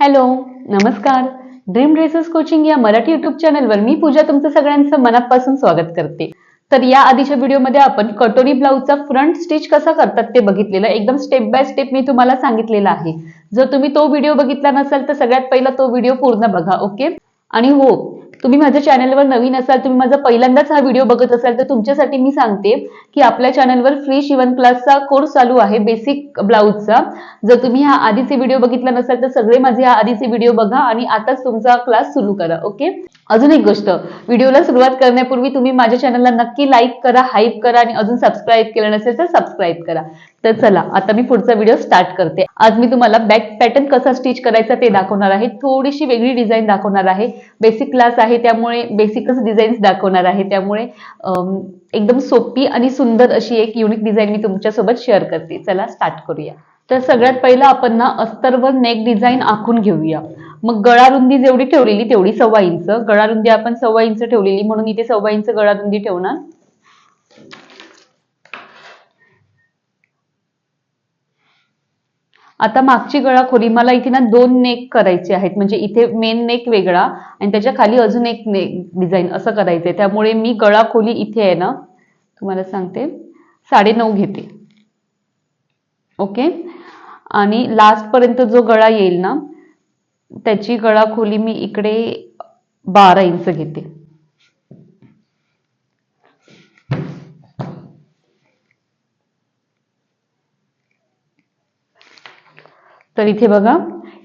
Hello नमस्कार. Dream dresses coaching या Marathi YouTube चॅनलवर मी पूजा तुमचं सगळ्यांचं मनापासून स्वागत करते. तर या आधीच्या व्हिडिओमध्ये आपण कटोरी ब्लाऊजचा फ्रंट स्टिच कसा करतात ते बघितलेलं एकदम स्टेप बाय स्टेप मी तुम्हाला सांगितलेलं आहे. जर तुम्ही तो व्हिडिओ बघितला नसेल तर सगळ्यात पहिला तो व्हिडिओ पूर्ण बघा ओके? आणि हो तुम्ही माझ्या चॅनलवर नवीन असाल तुम्ही माझा पहिल्यांदाच हा व्हिडिओ बघत असाल तर तुमच्यासाठी मी सांगते की आपल्या चॅनलवर फ्री शिवण क्लासचा कोर्स चालू आहे बेसिक ब्लाऊजचा जर तुम्ही हा आधीचे व्हिडिओ बघितला नसाल तर सगळे माझे हा आधीचे व्हिडिओ बघा आणि आताच तुमचा क्लास सुरू करा ओके अजून एक गोष्ट व्हिडिओला सुरुवात करण्यापूर्वी तुम्ही माझ्या चॅनलला नक्की लाईक करा हाईप करा आणि अजून सबस्क्राईब केलं नसेल तर सबस्क्राईब करा. तर चला आता मी पुढचा व्हिडिओ स्टार्ट करते. आज मी तुम्हाला बॅक पॅटर्न कसा स्टिच करायचा ते दाखवणार आहे. थोडीशी वेगळी डिझाईन दाखवणार आहे. बेसिक क्लास आहे त्यामुळे बेसिकच डिझाईन्स दाखवणार आहे त्यामुळे एकदम सोपी आणि सुंदर अशी एक युनिक डिझाईन मी तुमच्यासोबत शेअर करते. चला स्टार्ट करूया. तर सगळ्यात पहिलं आपण ना अस्तरवर नेक डिझाईन आखून घेऊया. मग गळा रुंदी जेवढी ठेवलेली तेवढी सव्वा इंच. गळा रुंदी आपण सव्वा इंच ठेवलेली म्हणून इथे सव्वा इंच गळा रुंदी ठेवणार. आता मागची गळा खोली मला इथे ना दोन नेक करायचे आहेत. म्हणजे इथे मेन नेक वेगळा आणि त्याच्याखाली अजून एक नेक डिझाईन असं करायचंय. त्यामुळे मी गळा खोली इथे आहे ना तुम्हाला सांगते. साडेनऊ घेते. ओके? आणि लास्टपर्यंत जो गळा येईल ना त्याची गळा खोली मी इकडे बारा इंच घेते. तर इथे बघा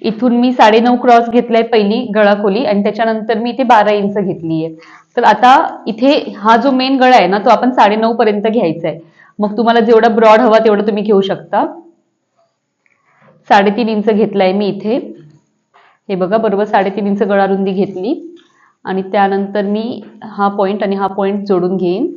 इथून मी साडेनऊ क्रॉस घेतलाय पहिली गळा खोली आणि त्याच्यानंतर मी इथे बारा इंच घेतली आहे तर आता इथे हा जो मेन गळा आहे ना तो आपण साडेनऊ पर्यंत घ्यायचा आहे मग तुम्हाला जेवढा ब्रॉड हवा तेवढं तुम्ही घेऊ शकता. साडेतीन इंच घेतलाय मी इथे. हे बघा बरोबर साडेतीन इंच गळा रुंदी घेतली. आणि त्यानंतर मी हा पॉइंट आणि हा पॉइंट जोडून घेईन.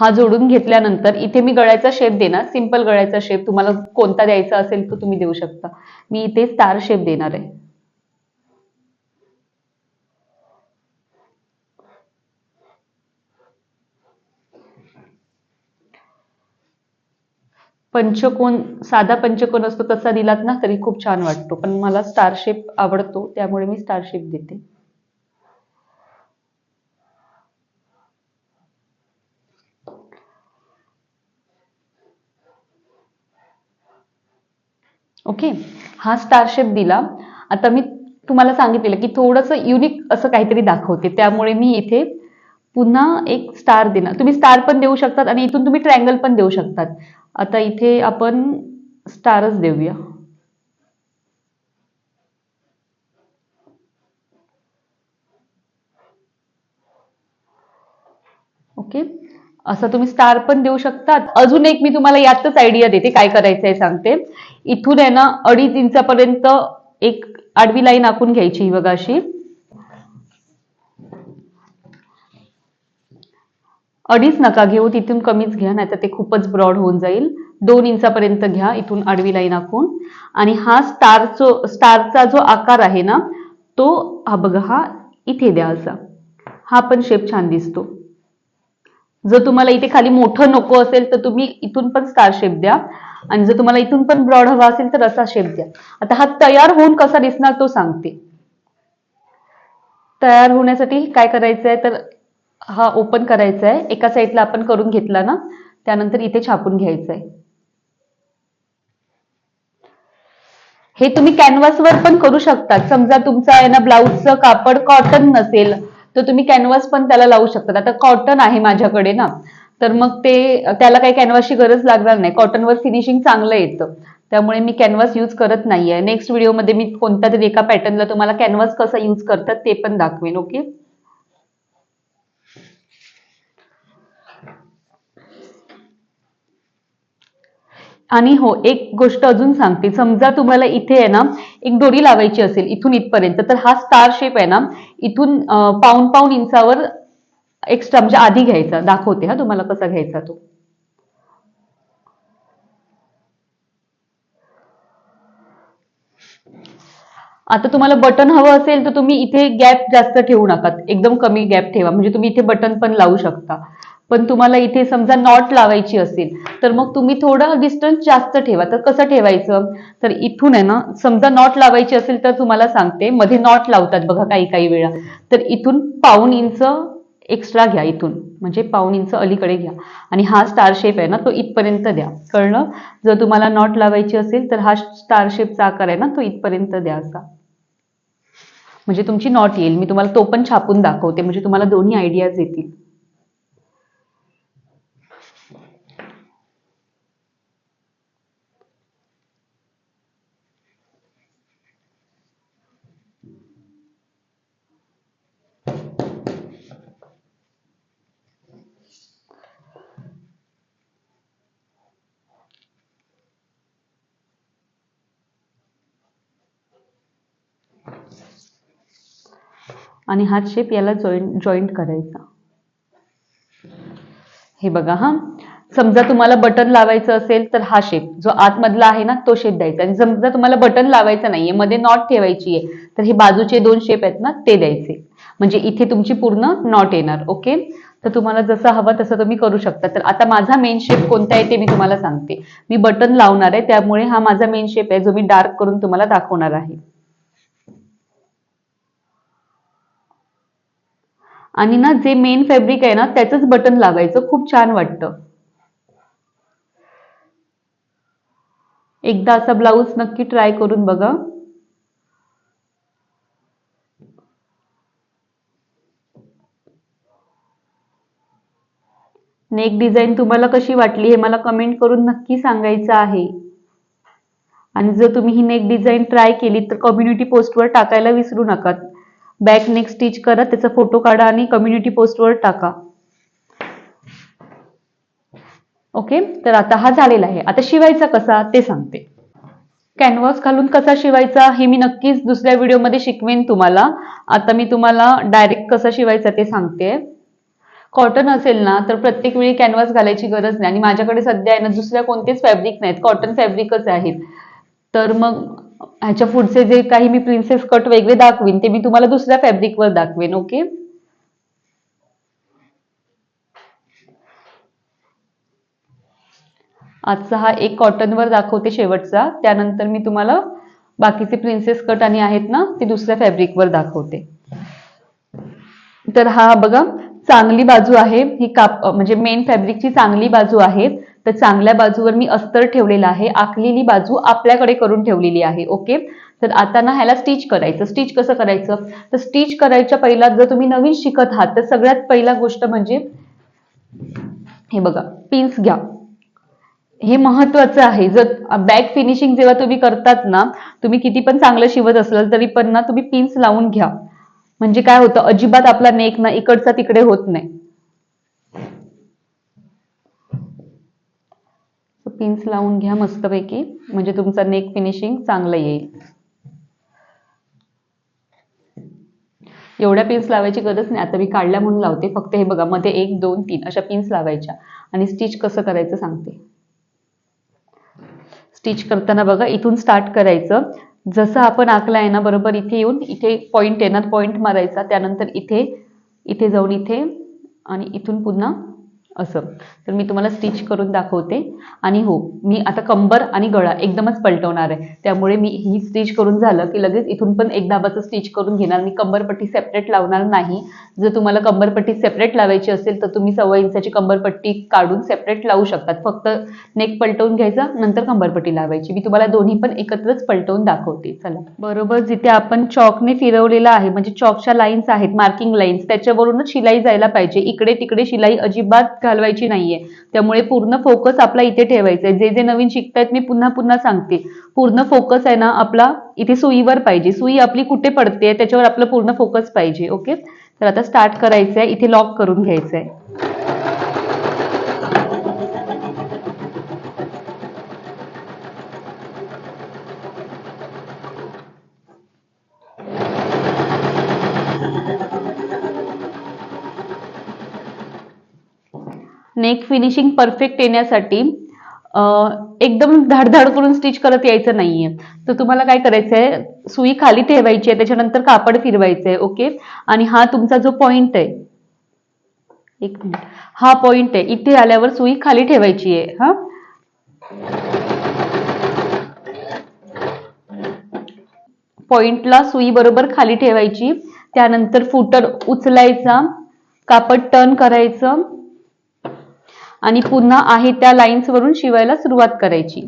हा जोडून घेतल्यानंतर इथे मी गळ्याचा शेप देणार. सिंपल गळ्याचा शेप तुम्हाला कोणता द्यायचा असेल तो तुम्ही देऊ शकता. मी इथे स्टार शेप देणार आहे. पंचकोन साधा पंचकोन असतो तसा दिलात ना तरी खूप छान वाटतो. पण मला स्टार शेप आवडतो त्यामुळे मी स्टार शेप देते. ओके? हा स्टार शेप दिला. आता मी तुम्हाला सांगितलेलं की थोडंसं युनिक असं काहीतरी दाखवते. त्यामुळे मी इथे पुन्हा एक स्टार देणार. तुम्ही स्टार पण देऊ शकतात आणि इथून तुम्ही ट्रँगल पण देऊ शकतात. आता इथे आपण स्टारच देऊया. ओके? असं तुम्ही स्टार पण देऊ शकतात. अजून एक मी तुम्हाला यातच आयडिया देते काय करायचं आहे सांगते. इथून आहे ना अडीच इंचापर्यंत एक आडवी लाईन आखून घ्यायची ही बघा अशी. अडीच नका घेऊ तिथून कमीच घ्या नाही तर ते खूपच ब्रॉड होऊन जाईल. दोन इंचापर्यंत घ्या इथून आडवी लाईन आखून. आणि हा स्टारचो स्टारचा जो आकार आहे ना तो हा बघा हा इथे द्या असा. हा पण शेप छान दिसतो. जर तुम्हाला इथे खाली मोठं नको असेल तर तुम्ही इथून पण स्टार शेप द्या. आणि जर तुम्हाला इथून पण ब्रॉड हवा असेल तर असा शेप द्या. आता हा तयार होऊन कसा दिसणार तो सांगते. तयार होण्यासाठी काय करायचं आहे तर हा ओपन करायचा आहे एका साईडला आपण करून घेतला ना त्यानंतर इथे छापून घ्यायचं आहे हे तुम्ही कॅनव्हासवर पण करू शकतात. समजा तुमचा आहे ना ब्लाऊजचं कापड कॉटन नसेल तर तुम्ही कॅनव्हास पण त्याला लावू शकता. आता कॉटन आहे माझ्याकडे ना. तर मग ते त्याला काही कॅनव्हासची गरज लागणार नाही. कॉटनवर फिनिशिंग चांगलं येतं. त्यामुळे मी कॅनव्हास यूज करत नाहीये. नेक्स्ट व्हिडिओमध्ये मी कोणत्या तरी एका पॅटर्नला तुम्हाला कॅनव्हास कसा यूज करतात ते पण दाखवेन ओके आणि हो एक गोष्ट अजून सांगते. समजा तुम्हाला इथे आहे ना एक दोरी लावायची असेल इथून इथपर्यंत तर हा स्टार शेप आहे ना इथून पाऊन पाऊण पाऊण इंचावर एक्स्ट्रा म्हणजे आधी घ्यायचा. दाखवते हा तुम्हाला कसा घ्यायचा तो. आता तुम्हाला बटन हवं असेल तर तुम्ही इथे गॅप जास्त ठेवू नका. एकदम कमी गॅप ठेवा. म्हणजे तुम्ही इथे बटन पण लावू शकता. पण तुम्हाला इथे समजा नॉट लावायची असेल तर मग तुम्ही थोडं डिस्टन्स जास्त ठेवा. तर कसं ठेवायचं? तर इथून आहे ना समजा नॉट लावायची असेल तर तुम्हाला सांगते मध्ये नॉट लावतात बघा काही काही वेळा. तर इथून पाऊन इंच एक्स्ट्रा घ्या इथून. म्हणजे पाऊन इंच अलीकडे घ्या. आणि हा स्टार शेप आहे ना तो इथपर्यंत द्या. कळलं? जर तुम्हाला नॉट लावायची असेल तर हा स्टार शेपचा आकार आहे ना तो इथपर्यंत द्या असा. म्हणजे तुमची नॉट येईल. मी तुम्हाला तो पण छापून दाखवते. म्हणजे तुम्हाला दोन्ही आयडियाज येतील. आणि हा शेप याला जॉईंट जॉईंट करायचा. हे बघा हा. समजा तुम्हाला बटन लावायचं असेल तर हा शेप जो आतमधला आहे ना तो शेप द्यायचा. आणि समजा तुम्हाला बटन लावायचं नाहीये मध्ये नॉट ठेवायची आहे तर हे बाजूचे दोन शेप आहेत ना ते द्यायचे. म्हणजे इथे तुमची पूर्ण नॉट येणार ओके तर तुम्हाला जसं हवं तसं तुम्ही करू शकता. तर आता माझा मेन शेप कोणता आहे ते मी तुम्हाला सांगते. मी बटन लावणार आहे त्यामुळे हा माझा मेन शेप आहे जो मी डार्क करून तुम्हाला दाखवणार आहे. आणि ना जे मेन फॅब्रिक आहे ना त्याचंच बटन लावायचं खूप छान वाटतं. एकदा असा ब्लाऊज नक्की ट्राय करून बघा. नेक डिझाईन तुम्हाला कशी वाटली हे मला कमेंट करून नक्की सांगायचं आहे. आणि जर तुम्ही ही नेक डिझाईन ट्राय केली तर कम्युनिटी पोस्टवर टाकायला विसरू नका. बॅक नेक स्टिच करा त्याचा फोटो काढा आणि कम्युनिटी पोस्टवर टाका. ओके तर आता हा झालेला आहे. आता शिवायचा कसा ते सांगते. कॅनव्हास घालून कसा शिवायचा हे मी नक्कीच दुसऱ्या व्हिडिओमध्ये शिकवेन तुम्हाला. आता मी तुम्हाला डायरेक्ट कसा शिवायचा ते सांगते. कॉटन असेल ना तर प्रत्येक वेळी कॅनव्हास घालायची गरज नाही. आणि माझ्याकडे सध्या आहे ना दुसऱ्या कोणतेच फॅब्रिक नाहीत. कॉटन फॅब्रिकच आहेत. तर मग ह्याच्या पुढचे जे काही मी प्रिन्सेस कट वेगळे दाखवीन ते मी तुम्हाला दुसऱ्या फॅब्रिकवर दाखवेन ओके आजचा हा एक कॉटनवर दाखवते शेवटचा. त्यानंतर मी तुम्हाला बाकीचे प्रिन्सेस कट आणि आहेत ना ते दुसऱ्या फॅब्रिकवर दाखवते. तर हा बघा चांगली बाजू आहे. ही काप म्हणजे मेन फॅब्रिकची चांगली बाजू आहे. तर चांगल्या बाजूवर मी अस्तर ठेवलेला आहे. आखलेली बाजू आपल्याकडे करून ठेवलेली आहे. ओके तर आता ना ह्याला स्टिच करायचं. स्टिच कसं करायचं? तर स्टिच करायच्या पहिला जर तुम्ही नवीन शिकत आहात तर सगळ्यात पहिला गोष्ट म्हणजे हे बघा पिन्स घ्या. हे महत्वाचं आहे. जर बॅक फिनिशिंग जेव्हा तुम्ही करतात ना तुम्ही किती पण चांगलं शिवत असाल तरी पण ना तुम्ही पिन्स लावून घ्या. म्हणजे काय होतं? अजिबात आपला नेक ना इकडचा तिकडे होत नाही. पिन्स लावून घ्या मस्तपैकी. म्हणजे तुमचा नेक फिनिशिंग चांगलं येईल. एवढ्या पिन्स लावायची गरज नाही. आता मी काढल्या म्हणून लावते. फक्त हे बघा मध्ये एक दोन तीन अशा पिन्स लावायच्या. आणि स्टिच कसं करायचं सांगते. स्टिच करताना बघा इथून स्टार्ट करायचं. जसं आपण आखलं आहे ना बरोबर इथे येऊन इथे पॉईंट येणार पॉईंट मारायचा. त्यानंतर इथे इथे जाऊन इथे आणि इथून पुन्हा असं. तर मी तुम्हाला स्टिच करून दाखवते. आणि हो मी आता कंबर आणि गळा एकदमच पलटवणार आहे. त्यामुळे मी ही स्टिच करून झालं की लगेच इथून पण एक दाबाचं स्टिच करून घेणार. मी कंबरपट्टी सेपरेट लावणार नाही. जर तुम्हाला कंबरपट्टी सेपरेट लावायची असेल तर तुम्ही सव्वा इंचाची कंबरपट्टी काढून सेपरेट लावू शकतात. फक्त नेक पलटवून घ्यायचा नंतर कंबरपट्टी लावायची. मी तुम्हाला दोन्ही पण एकत्रच पलटवून दाखवते. चला. बरोबर जिथे आपण चॉकने फिरवलेला आहे म्हणजे चॉकच्या लाईन्स आहेत मार्किंग लाईन्स त्याच्यावरूनच शिलाई जायला पाहिजे. इकडे तिकडे शिलाई अजिबात घालवायची नाहीये. त्यामुळे पूर्ण फोकस आपला इथे ठेवायचा आहे जे जे नवीन शिकतायत मी पुन्हा पुन्हा सांगते. पूर्ण फोकस आहे ना आपला इथे सुईवर पाहिजे. सुई आपली कुठे पडते त्याच्यावर आपलं पूर्ण फोकस पाहिजे ओके तर आता स्टार्ट करायचं आहे इथे लॉक करून घ्यायचं आहे नेक फिनिशिंग परफेक्ट येण्यासाठी एकदम धाडधाड करून स्टिच करत यायचं नाहीये. तर तुम्हाला काय करायचं आहे सुई खाली ठेवायची आहे त्याच्यानंतर कापड फिरवायचंय ओके? आणि हा तुमचा जो पॉइंट आहे एक मिनिट. हा पॉइंट आहे इथे आल्यावर सुई खाली ठेवायची आहे हा? पॉइंटला सुई बरोबर खाली ठेवायची त्यानंतर फुटर उचलायचा कापड टर्न करायचं आणि पुन्हा आहे त्या लाईन्स वरून शिवायला सुरुवात करायची.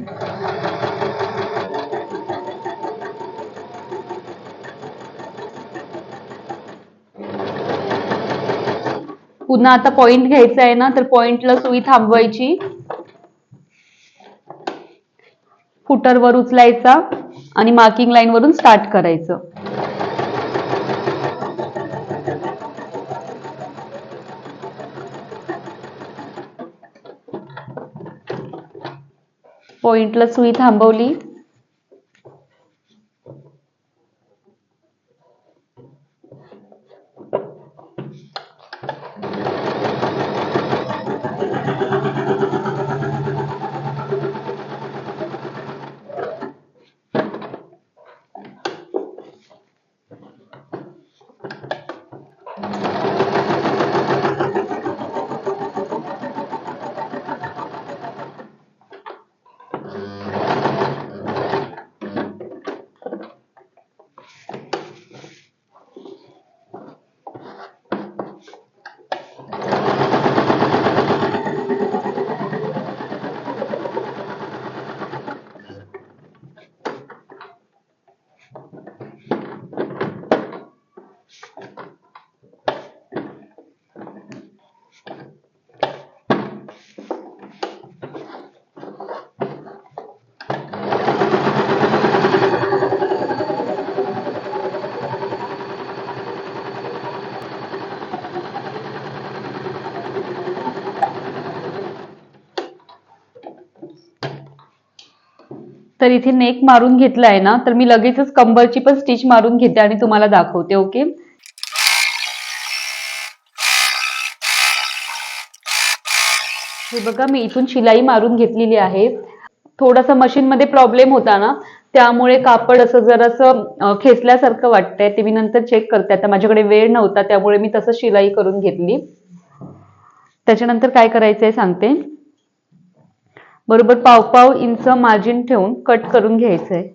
पुन्हा आता पॉइंट घ्यायचा आहे ना तर पॉइंटला सुई थांबवायची. फुटरवर उचलायचा आणि मार्किंग लाईन वरून स्टार्ट करायचं. पॉइंटला सुई थांबवली. तर इथे नेक मारून घेतलाय ना तर मी लगेचच कंबरची पण स्टिच मारून घेते आणि तुम्हाला दाखवते ओके? हे बघा मी इथून शिलाई मारून घेतलेली आहे. थोडासा मशीनमध्ये प्रॉब्लेम होता ना त्यामुळे कापड असं जरासं खेचल्यासारखं वाटतंय. ते मी नंतर चेक करते. आता माझ्याकडे वेळ नव्हता त्यामुळे मी तसं शिलाई करून घेतली. त्याच्यानंतर काय करायचंय सांगते. बरोबर पाव पाव इंच मार्जिन ठेवून कट करून घ्यायचंय.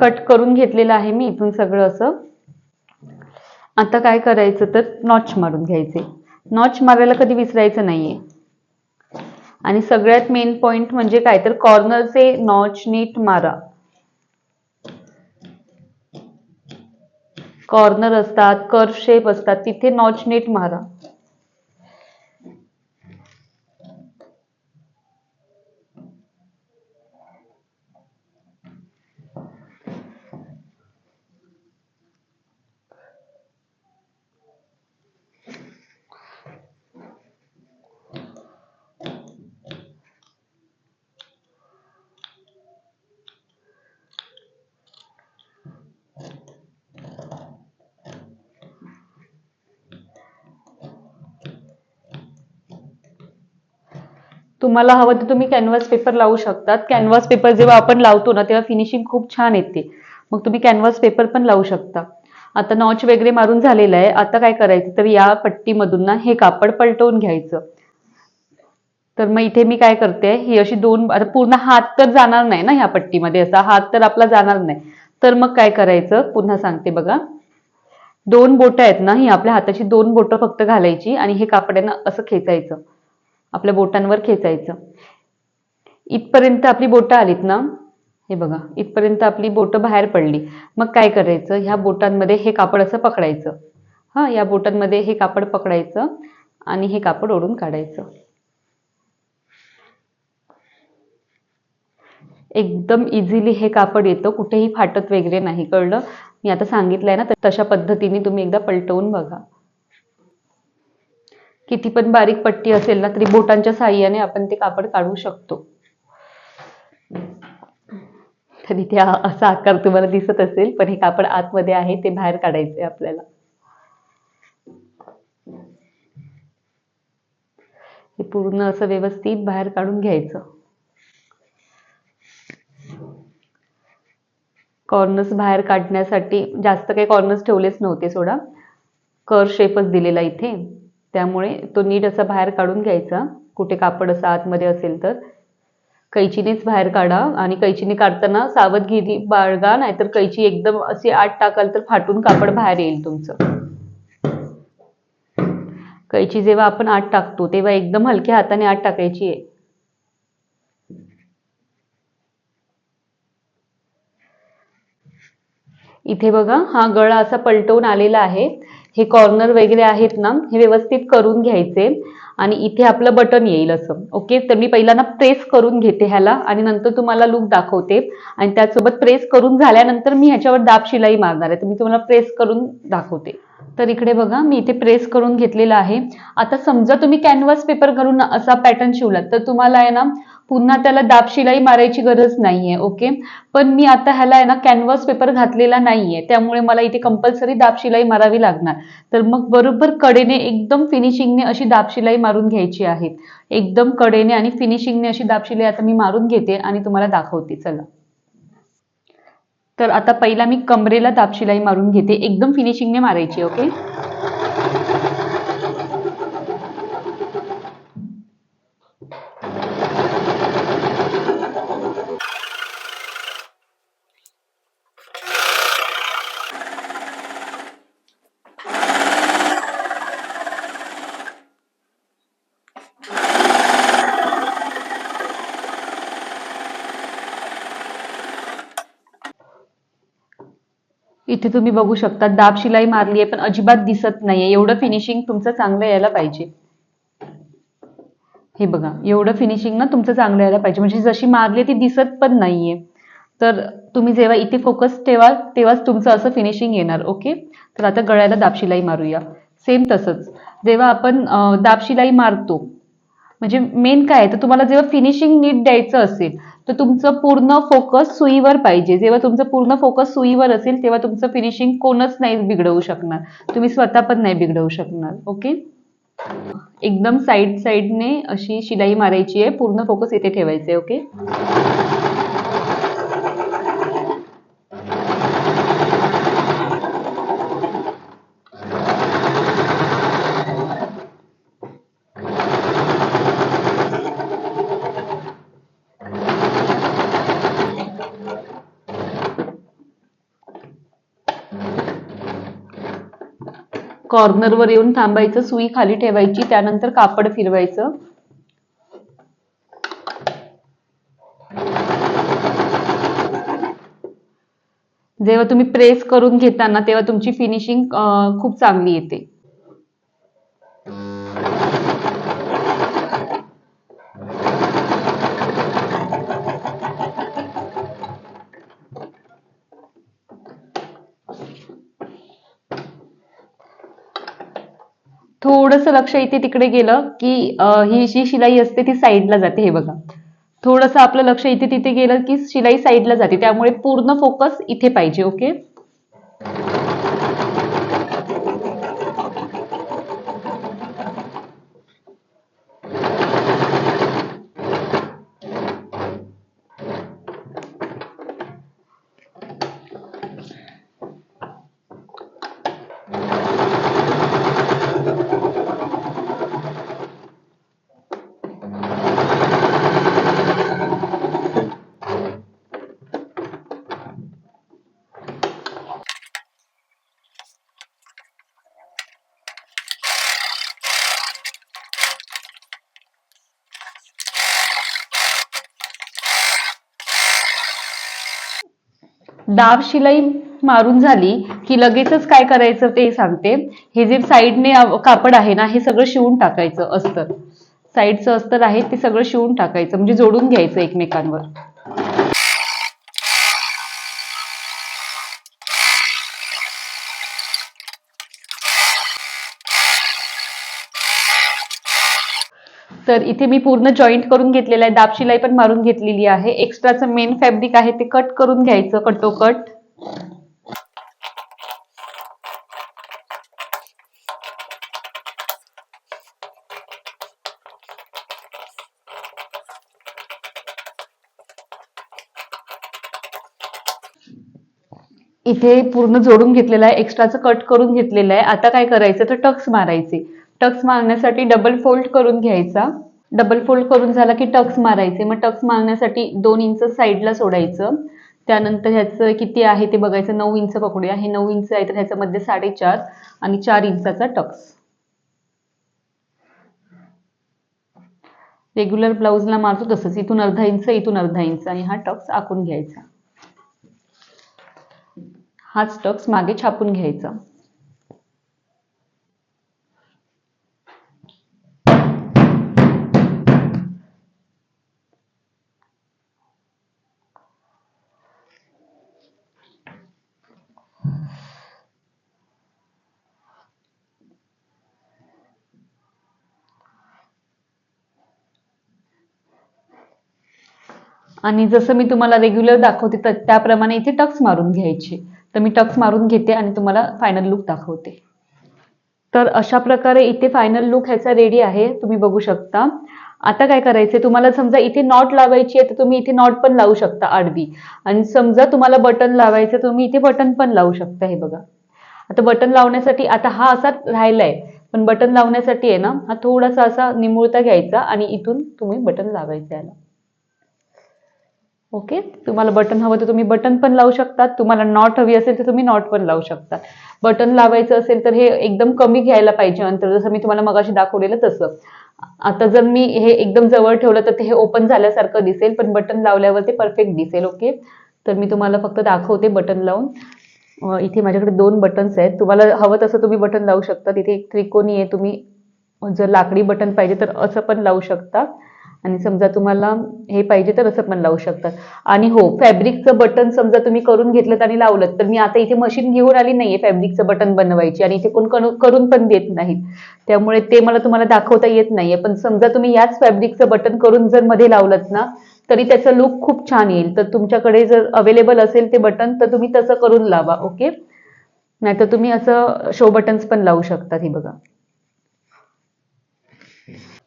कट करून घेतलेलं आहे मी इथून सगळं असं. आता काय करायचं तर नॉच मारून घ्यायचे. नॉच मारायला कधी विसरायचं नाहीये. आणि सगळ्यात मेन पॉइंट म्हणजे काय तर कॉर्नरचे नॉच नीट मारा. कॉर्नर असतात कर्व शेप असतात तिथे नॉच नीट मारा. तुम्हाला हवं तर तुम्ही कॅनव्हास पेपर लावू शकतात. कॅनव्हास पेपर जेव्हा आपण लावतो ना तेव्हा फिनिशिंग खूप छान येते. मग तुम्ही कॅनव्हास पेपर पण लावू शकता. आता नॉच वगैरे मारून झालेलं आहे. आता काय करायचं? तर या पट्टीमधून ना हे कापड पलटवून घ्यायचं. तर मग इथे मी काय करते ही अशी दोन आता पूर्ण हात तर जाणार नाही ना ह्या पट्टीमध्ये. असा हात तर आपला जाणार नाही. तर मग काय करायचं? पुन्हा सांगते बघा. दोन बोटं आहेत ना ही आपल्या हाताची दोन बोटं फक्त घालायची आणि हे कापड्यानं असं खेचायचं. आपल्या बोटांवर खेचायचं. इथपर्यंत आपली बोटं आलीत ना? हे बघा इथपर्यंत आपली बोटं बाहेर पडली. मग काय करायचं? ह्या बोटांमध्ये हे कापड असं पकडायचं. हा या बोटांमध्ये हे कापड पकडायचं आणि हे कापड ओढून काढायचं. एकदम इझिली हे कापड येतं कुठेही फाटत वगैरे नाही कळलं? मी आता सांगितलंय ना तशा पद्धतीने तुम्ही एकदा पलटवून बघा. किती पण बारीक पट्टी असेल ना तरी बोटांच्या साह्याने आपण ते कापड काढू शकतो. तर इथे असा आकार तुम्हाला दिसत असेल पण हे कापड आतमध्ये आहे ते बाहेर काढायचे आपल्याला. हे पूर्ण असं व्यवस्थित बाहेर काढून घ्यायचं. कॉर्नर्स बाहेर काढण्यासाठी जास्त काही कॉर्नर्स ठेवलेच नव्हते सोडा. कर शेपच दिलेला इथे. त्यामुळे तो नीट असा बाहेर काढून घ्यायचा. कुठे कापड असं आतमध्ये असेल तर. कैचीनेच बाहेर काढा आणि कैचीने काढताना सावधगिरी बाळगा नाहीतर कैची एकदम अशी आत टाकाल तर फाटून कापड बाहेर येईल तुमचं. कैची जेव्हा आपण आत टाकतो तेव्हा एकदम हलक्या हाताने आत टाकायची आहे. इथे बघा हा गळा असा पलटवून आलेला आहे. हे कॉर्नर वगैरे आहेत ना हे व्यवस्थित करून घ्यायचे आणि इथे आपलं बटन येईल असं. ओके तर मी पहिल्यांदा प्रेस करून घेते ह्याला आणि नंतर तुम्हाला लुक दाखवते. आणि त्यासोबत प्रेस करून झाल्यानंतर मी ह्याच्यावर दाब शिलाई मारणार आहे. तर मी तुम्हाला प्रेस करून दाखवते. तर इकडे बघा मी इथे प्रेस करून घेतलेला आहे. आता समजा तुम्ही कॅनव्हास पेपर करून असा पॅटर्न शिवलात तर तुम्हाला आहे ना पुन्हा त्याला दाब शिलाई मारायची गरज नाहीये ओके पण मी आता ह्याला आहे ना कॅनव्हास पेपर घातलेला नाहीये त्यामुळे मला इथे कंपल्सरी दाब शिलाई मारावी लागणार. तर मग बरोबर कडेने एकदम फिनिशिंगने अशी दाब शिलाई मारून घ्यायची आहे एकदम कडेने आणि फिनिशिंगने अशी दाब शिलाई आता मी मारून घेते आणि तुम्हाला दाखवते चला. तर आता पहिला मी कमरेला तापशिलाई मारून घेते. एकदम फिनिशिंगने मारायची ओके इथे तुम्ही बघू शकता दाब शिलाई मारली आहे पण अजिबात दिसत नाहीये. एवढं फिनिशिंग तुमचं चांगलं यायला पाहिजे. हे बघा एवढं फिनिशिंग ना तुमचं चांगलं यायला पाहिजे. म्हणजे जशी मारली ती दिसत पण नाहीये. तर तुम्ही जेव्हा इथे फोकस ठेवाल तेव्हाच तुमचं असं फिनिशिंग येणार ओके तर आता गळ्याला दाब शिलाई मारूया. सेम तसंच. जेव्हा आपण दाब शिलाई मारतो म्हणजे मेन काय आहे? तर तुम्हाला जेव्हा फिनिशिंग नीट द्यायचं असेल तर तुमचं पूर्ण फोकस सुईवर पाहिजे. जेव्हा तुमचं पूर्ण फोकस सुईवर असेल तेव्हा तुमचं फिनिशिंग कोणच नाही बिघडवू शकणार. तुम्ही स्वतः पण नाही बिघडवू शकणार. ओके एकदम साईड साईडने अशी शिलाई मारायची आहे. पूर्ण फोकस इथे ठेवायचे ओके कॉर्नरवर येऊन थांबायचं सुई खाली ठेवायची त्यानंतर कापड फिरवायचं. जेव्हा तुम्ही प्रेस करून घेताना तेव्हा तुमची फिनिशिंग खूप चांगली येते. थोडंसं लक्ष इथे तिकडे गेलं की ही जी शिलाई असते ती साईडला जाते हे बघा. थोडंसं आपलं लक्ष इथे तिथे गेलं की शिलाई साईडला जाते. त्यामुळे पूर्ण फोकस इथे पाहिजे ओके? दाब शिलाई मारून झाली की लगेचच काय करायचं ते सांगते. हे जे साईडने कापड आहे ना हे सगळं शिवून टाकायचं अस्तर साईडचं अस्तर आहे ते सगळं शिवून टाकायचं. म्हणजे जोडून घ्यायचं एकमेकांवर. तर इथे मी पूर्ण जॉईंट करून घेतलेला आहे. दाब शिलाई पण मारून घेतलेली आहे. एक्स्ट्राचं मेन फॅब्रिक आहे ते कट करून घ्यायचं कटोकट. इथे पूर्ण जोडून घेतलेलं आहे. एक्स्ट्राचं कट करून घेतलेलं आहे. आता काय करायचं? तर टक्स मारायचे. टक्स मारण्यासाठी डबल फोल्ड करून घ्यायचा. डबल फोल्ड करून झाला की टक्स मारायचे. मग टक्स मारण्यासाठी दोन इंच साईडला सोडायचं. त्यानंतर ह्याचं किती आहे ते बघायचं. नऊ इंच पकडूया. हे नऊ इंच आहे तर ह्याच्यामध्ये साडेचार आणि चार इंचाचा टक्स. रेग्युलर ब्लाऊजला मारतो तसंच. इथून अर्धा इंच इथून अर्धा इंच आणि हा टक्स आखून घ्यायचा. हाच टक्स मागे छापून घ्यायचा. आणि जसं मी तुम्हाला रेग्युलर दाखवते तर त्याप्रमाणे इथे टक्स मारून घ्यायचे. तर मी टक्स मारून घेते आणि तुम्हाला फायनल लुक दाखवते. तर अशा प्रकारे इथे फायनल लुक ह्याचा रेडी आहे. तुम्ही बघू शकता. आता काय करायचं तुम्हाला समजा इथे नॉट लावायची आहे तर तुम्ही इथे नॉट पण लावू शकता आडवी. आणि समजा तुम्हाला बटन लावायचं तुम्ही इथे बटन पण लावू शकता. हे बघा. आता बटन लावण्यासाठी आता हा असा राहिलाय. पण बटन लावण्यासाठी आहे ना हा थोडासा असा निमुळता घ्यायचा आणि इथून तुम्ही बटन लावायचं याला. ओके तुम्हाला बटन हवं तर तुम्ही बटन पण लावू शकतात. तुम्हाला नॉट हवी असेल तर तुम्ही नॉट पण लावू शकता बटन लावायचं असेल तर हे एकदम कमी घ्यायला पाहिजे अंतर. जसं मी तुम्हाला मगाशी दाखवलेलं तसं. आता जर मी हे एकदम जवळ ठेवलं तर ते हे ओपन झाल्यासारखं दिसेल पण बटन लावल्यावर ते परफेक्ट दिसेल ओके तर मी तुम्हाला फक्त दाखवते बटन लावून. इथे माझ्याकडे दोन बटन्स आहेत. तुम्हाला हवं तसं तुम्ही बटन लावू शकता. तिथे एक त्रिकोणी आहे. तुम्ही जर लाकडी बटन पाहिजे तर असं पण लावू शकता. आणि समजा तुम्हाला हे पाहिजे तर असं पण लावू शकतात आणि हो फॅब्रिकचं बटन समजा तुम्ही करून घेतलं आणि लावलं तर मी आता इथे मशीन घेऊन आली नाहीये फॅब्रिकचं बटन बनवायची आणि इथे कोण करून पण देत नाहीत. त्यामुळे ते मला तुम्हाला दाखवता येत नाहीये. पण समजा तुम्ही याच फॅब्रिकचं बटन करून जर मध्ये लावलं ना तरी त्याचा लुक खूप छान येईल. तर तुमच्याकडे जर अवेलेबल असेल ते बटन तर तुम्ही तसं करून लावा ओके? नाहीतर तुम्ही असं शो बटन्स पण लावू शकता हे बघा.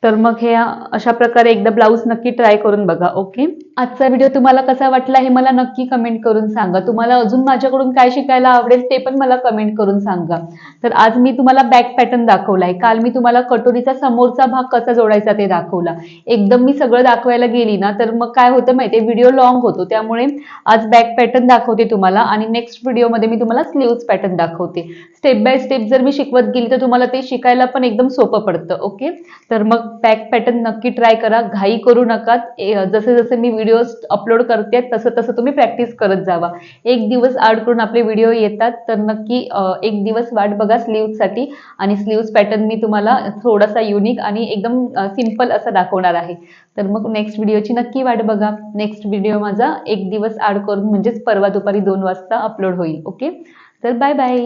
तर मग हे अशा प्रकारे एकदा ब्लाऊज नक्की ट्राय करून बघा ओके? आजचा व्हिडिओ तुम्हाला कसा वाटला हे मला नक्की कमेंट करून सांगा. तुम्हाला अजून माझ्याकडून काय शिकायला आवडेल ते पण मला कमेंट करून सांगा. तर आज मी तुम्हाला बॅक पॅटर्न दाखवलाय. काल मी तुम्हाला कटोरीचा समोरचा भाग कसा जोडायचा ते दाखवला. एकदम मी सगळं दाखवायला गेली ना तर मग काय होतं माहितीये? व्हिडिओ लॉंग होतो. त्यामुळे आज बॅक पॅटर्न दाखवते तुम्हाला आणि नेक्स्ट व्हिडिओमध्ये मी तुम्हाला स्लीव्ज पॅटर्न दाखवते. स्टेप बाय स्टेप जर मी शिकवत गेली तर तुम्हाला ते शिकायला पण एकदम सोपं पडतं ओके तर मग बॅक पॅटर्न नक्की ट्राय करा. घाई करू नका. जसे जसे मी व्हिडिओ अपलोड करते तसं तसं तुम्ही प्रॅक्टिस करत जावा. एक दिवस आड करून आपले व्हिडिओ येतात तर नक्की एक दिवस वाट बघा स्लीवसाठी आणि स्लीव्स पॅटर्न मी तुम्हाला थोडासा युनिक आणि एकदम सिंपल असं दाखवणार आहे. तर मग नेक्स्ट व्हिडिओची नक्की वाट बघा. नेक्स्ट व्हिडिओ माझा एक दिवस आड करून म्हणजेच परवा दुपारी दोन वाजता अपलोड होईल. ओके तर बाय बाय